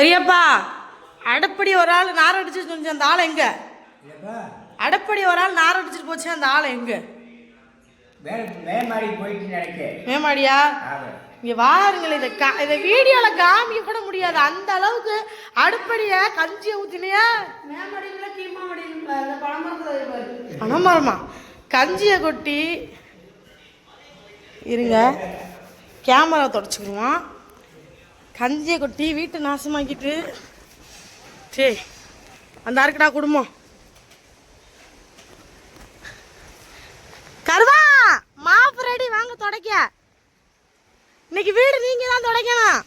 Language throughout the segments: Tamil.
பெரியப்பா அடப்படி ஒரு ஆள் நார் அடிச்சு சொன்னிச்சு அந்த ஆள் எங்க? அடப்படி ஒரு ஆள் நார் அடிச்சுட்டு போச்சு அந்த ஆள் எங்க? மேமாடியா இங்க வாருங்களேன் இதை கா இதை வீடியோவில் காமிக்க கூட முடியாது. அந்த அளவுக்கு அடுப்படிய கஞ்சியை மடியில் பணமரமா கஞ்சியை கொட்டி இருங்க கேமரா தொடச்சிக்குவோம் கஞ்சியை கொட்டி வீட்டை நாசமாக்கிட்டு சே அந்த இருக்குடா குடும்பம். கருவா மாப்பு ரெடி வாங்க தொடக்க. இன்னைக்கு வீடு நீங்க தான் துடைக்கணும்.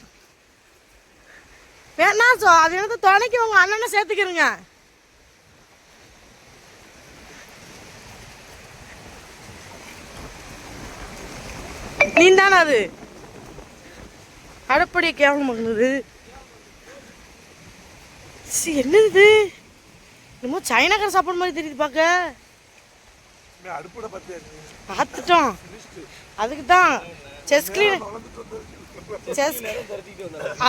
வேணா சோ அது வந்து துணைக்கு உங்க அண்ணனை சேர்த்துக்கிறங்க. நீ தானே அது? அடுப்படிய கேவலம் பண்ணுது சி என்னது? இது என்னமோ சைனாக்கார சாப்பாடு மாதிரி தெரியுது பார்க்க அடுப்போட பார்த்துட்டோம் அதுக்கு தான் செஸ் கிளீன் செஸ்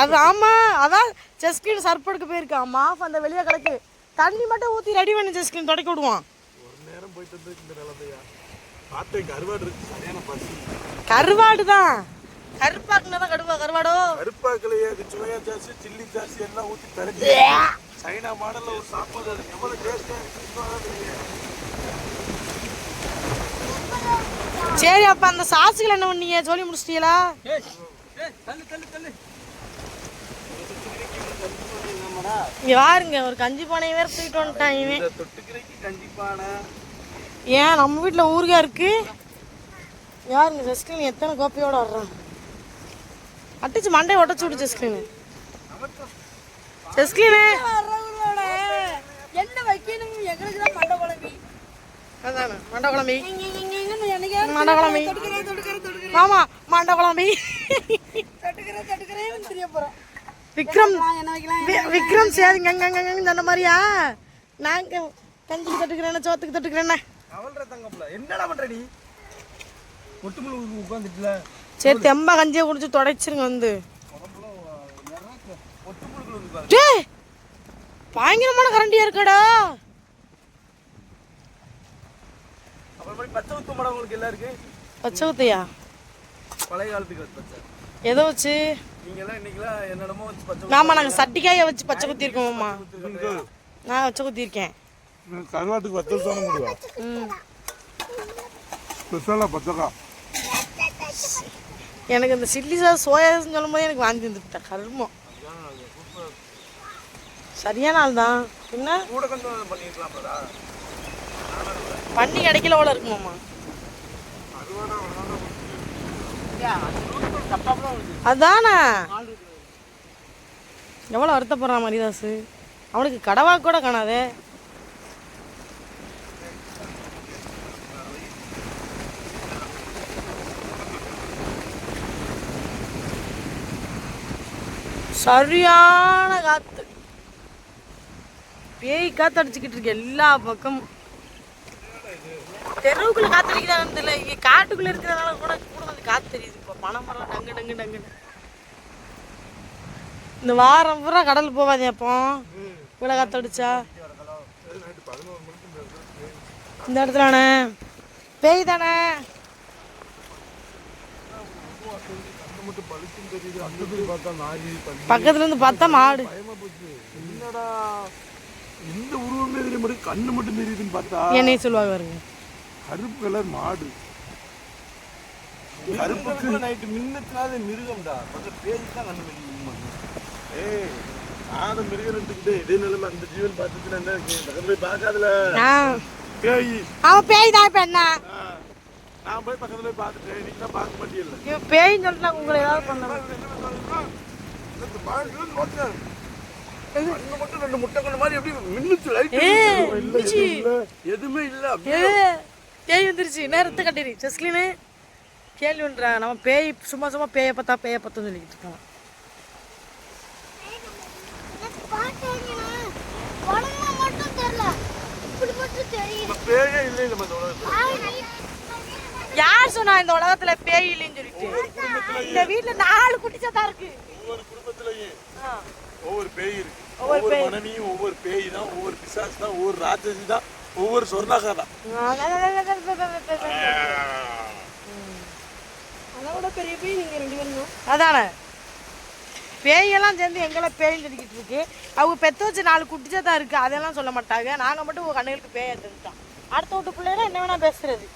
அது ஆமாம் அதான் செஸ் கிளீன் சர்ப்படுக்க போயிருக்கான் மாஃப் அந்த வெளியே கிடக்கு. தண்ணி மட்டும் ஊற்றி ரெடி பண்ணி செஸ் கிளீன் தொடக்க விடுவான் கருவாடு தான். கருப்பாக்குனா கடுவா கருவாடோ? கருப்பாக்கலையே சுவையா ஜாஸ்தி சில்லி ஜாஸ்தி எல்லாம் ஊற்றி தரஞ்சு சைனா மாடல்ல ஒரு சாப்பாடு அது எவ்வளவு டேஸ்டா சரி அப்போ அந்த சாஸுகள் என்ன பண்ணீங்க? சொல்லி முடிச்சிட்டீங்களா? பாருங்க ஒரு கஞ்சி பானையை வேற தூக்கிட்டு வந்துட்டான் இவன். ஏன் நம்ம வீட்டில் ஊறுகாய் இருக்கு? யாருங்க ஜஸ்கிரீன் எத்தனை கோப்பையோட வர்றான்? அட்டிச்சு மண்டையை உடச்சு விடு ஜஸ்கிரீன் ஜஸ்கிரீனு என்ன வைக்கணும் எங்களுக்கு தான் மண்டை குழம்பி. அதானே மண்டை குழம்பி. மண்டை குழம்பி. ஆமா மண்டை குழம்பி. தொட்டுக்கிறேன் தொட்டுக்கிறேன் தெரிய போறோம். விக்ரம் என்ன வைக்கலாம் வி- விக்ரம் அங்க அங்க சொன்ன மாதிரியா? நாங்க கஞ்சிக்கு தொட்டுக்கிறேன் சோத்துக்கு தொட்டுக்கிறேன். என்னடா பண்ற நீ? ஒட்டுமுழு உட்காந்துட்டுல சரி தெம்பா கஞ்சியை குடிச்சு தொடச்சிருங்க வந்து. பயங்கரமான கரண்டியா இருக்காடா. பச்சை ஊத்து மடம் உங்களுக்கு எல்லாம் இருக்கு. பச்சை ஊத்தையா? பழைய காலத்துக்கு பச்சை. எதை வச்சு? பச்சை ஆமா நாங்க சட்டிக்காய வச்சு பச்சை குத்தி இருக்கோம்மா நான் வச்ச குத்தி இருக்கேன் கருவாட்டுக்கு வத்தல் தானே முடியும் பச்சைக்கா. எனக்கு இந்த சில்லி சாஸ் சோயா சாஸ் சொல்லும் போது எனக்கு வாந்தி வந்துட்டேன் கருமம். சரியான ஆள் தான் என்ன? கூட கொஞ்சம் பண்ணிருக்கலாம்டா பண்ணி கிடைக்கல போல இருக்குமாம்மா அதானே? எவ்வளோ வருத்தப்படுறான் மரிதாஸ் அவனுக்கு கடவா கூட காணாதே. சரியான காத்து. பேய் காத்து அடிச்சுக்கிட்டு இருக்கு எல்லா பக்கமும். தெருவுக்குள்ள காத்தடிக்கிறான்னு தெரியல. இங்கே காட்டுக்குள்ள இருக்கிறதுனால கூட கூட வந்து காத்து தெரியுது இப்போ பணம் மரம் டங்கு டங்கு. டங்குன்னு இந்த வாரம் பூரா கடல் போவாதே அப்போ. இவ்வளோ காத்தடிச்சா? இந்த இடத்துலண்ணே பேய் தானே? பார்த்தா நாரி பண்ணி பக்கத்துல இருந்து பார்த்தா மாடு. பயமா போச்சு. என்னடா? இந்த உருவமே தெரிய மட்டும் கண்ணு மட்டும் தெரியுதுன்னு பார்த்தா. என்னைய சொல்லுவாங்க பாருங்க. கருப்பு கலர் மாடு. கருப்புக்கு நைட்டு மின்னத்தினால மிருகம்டா. கொஞ்சம் பேருக்கு தான் கண்ணு மிருகம் ஏய் நானும் மிருகம் எடுத்துக்கிட்டு இதே நிலைமை அந்த ஜீவன் பார்த்துட்டு என்ன பக்கத்துல போய் பார்க்காதுல. ஆ பேய். அவன் பேய் தான் இப்போ என்ன? நான் போய் பக்கத்துல போய் பார்த்துட்டேன் நீங்க தான் பார்க்க மாட்டீங்கல்ல இவன் பேய்ன்னு சொல்லிட்டு நான் உங்களை ஏதாவது பண்ண இந்த பாருங்க, நோட்டுங்க. கண்ணு மட்டும் ரெண்டு முட்டை கண்ணு மாதிரி எப்படி மின்னுச்சு லைட். எதுவும் இல்ல. ஏ பேய் வந்துருச்சு. நேரத்தை கட்டிடு? ஜஸ்கிலீனு கேள்வி நம்ம பேய் சும்மா சும்மா பேயை பார்த்தா பேயை பார்த்தோன்னு சொல்லிக்கிட்டு நம்ம பேயே இல்லை நம்ம இந்த உலகத்துல. யார் சொன்னா இந்த உலகத்துல பேய் இல்லைன்னு சொல்லிட்டு? இந்த வீட்டுல நாலு குட்டி சத்தா இருக்கு. ஒவ்வொரு குடும்பத்துல குடும்பத்திலையும். ஒவ்வொரு பேய் இருக்கு. ஒவ்வொரு ஒவ்வொரு பேய். மனைவியும் ஒவ்வொரு பேய் தான் ஒவ்வொரு பிசாசு தான் ஒவ்வொரு ராட்சசி தான் ஒவ்வொரு சொர்ணாகா தான் அதோட பெரிய போய் நீங்க ரெண்டு பேரும் தான். அதானே? பேயெல்லாம் சேர்ந்து எங்களை பேய் சொல்லிக்கிட்டு இருக்கு. அவங்க பெத்த வச்சு நாலு குட்டிச்சா தான் இருக்கு. அதெல்லாம் சொல்ல மாட்டாங்க. நாங்க மட்டும் உங்க கண்ணுகளுக்கு பேய தெரிஞ்சுட்டோம் அடுத்த வீட்டு பிள்ளைல என்ன வேணா பேசுறது.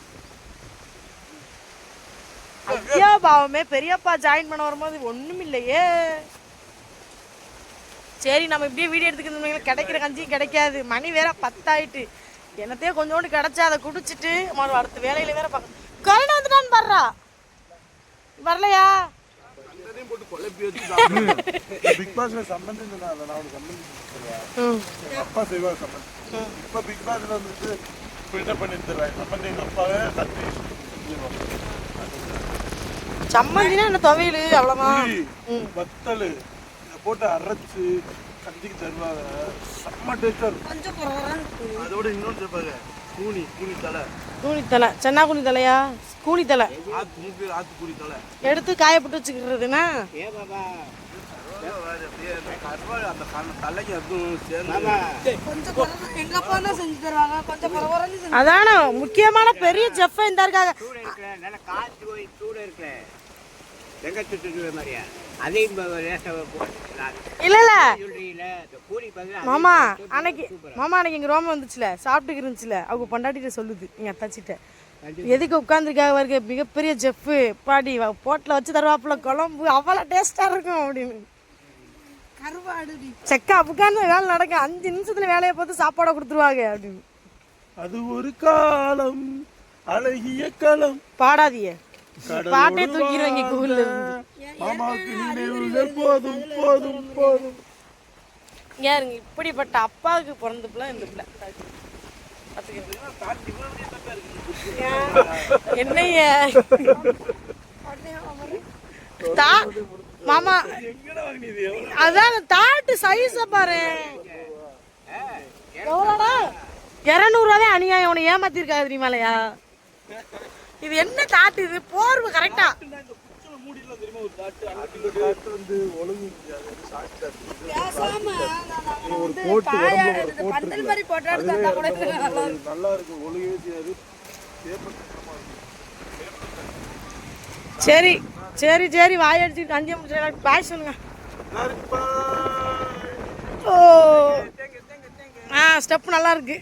பாவமே பெரியப்பா ஜாயின் பண்ண வரும்போது ஒண்ணும் இல்லையே சரி நம்ம இப்படியே வீடியோ எடுத்துக்கிறது கிடைக்கிற கஞ்சியும் கிடைக்காது. மணி வேற பத்தாயிட்டு. என்னத்தையே கொஞ்சோண்டு கிடைச்சா அதை குடிச்சிட்டு மறு அடுத்த வேலையில வேற பார்க்க கரண்ட் வந்துட்டான்னு பாடுறா வரலையா. பிக் பாஸ்ல சம்பந்தம் இல்லை நான் அவனுக்கு சம்பந்தம் சொல்லுவேன் ம். எங்க அப்பா செய்வார் சம்பந்தம். இப்ப பிக் பாஸ்ல வந்துட்டு ஃபில்டர் பண்ணி தருவாங்க சம்பந்தம் எங்க அப்பாவே கத்தி செஞ்சிருவாங்க. சம்மந்தினா என்ன துவையல் அவ்வளோதான் வத்தல் போட்டு அரைச்சு கஞ்சிக்கு தருவாங்க. செம்ம டேஸ்டா இருக்கும். கொஞ்சம் அதோட இன்னொன்று சேர்ப்பாங்க கூனி கூனி தலை கூனி தலை சென்னா கூனி தலையா கூனி தலை ஆத்து மூக்கு ஆத்து கூனி தலை எடுத்து காயப்பட்டு வச்சுக்கிறதுனா? ஏ பாபா அதானே முக்கியமான பெரிய செஃப் இந்த இருக்காங்க. போய் சூடு இருக்குல்ல வெங்காய இல்ல இல்ல மாமா அன்னைக்கு மாமா அன்னைக்கு இங்க ரோமம் வந்துச்சுல சாப்பிட்டுக்கு இருந்துச்சுல அவங்க பொண்டாட்டிட்ட சொல்லுது எங்க அத்தாச்சிட்ட. எதுக்கு உட்காந்துருக்காக வருக மிகப்பெரிய ஜெஃப்பு பாடி போட்டில் வச்சு தருவாப்புல குழம்பு அவ்வளோ டேஸ்ட்டாக இருக்கும் அப்படின்னு. செக்கா உட்காந்து வேலை நடக்கும் அஞ்சு நிமிஷத்துல வேலையை பார்த்து சாப்பாடை கொடுத்துருவாங்க அப்படின்னு. அது ஒரு காலம் அழகிய களம். பாடாதீங்க. பாட்டே தூக்கிடுவாங்க கூகுள்ல இருந்து. மாமாவுக்கு நினைவுகள் போதும் போதும் போதும். யாருங்க இப்படிப்பட்ட அப்பாவுக்கு பிறந்த பிள்ளை. இந்த பிள்ளை என்னைய? தா மாமா அதான் தாட்டு சைஸ பாரு. எவ்வளோடா? இரநூறுவாவே அநியாயம் உன்னை ஏமாத்திருக்காது தெரியுமாலையா இது என்ன தாட்டு இது? போர்வு கரெக்டா. சரி. சரி சரி வாய் அடிச்சுட்டு கஞ்சி முடிச்சு பாய் சொல்லுங்க. ஓ. ஆ ஸ்டெப் நல்லா இருக்கு.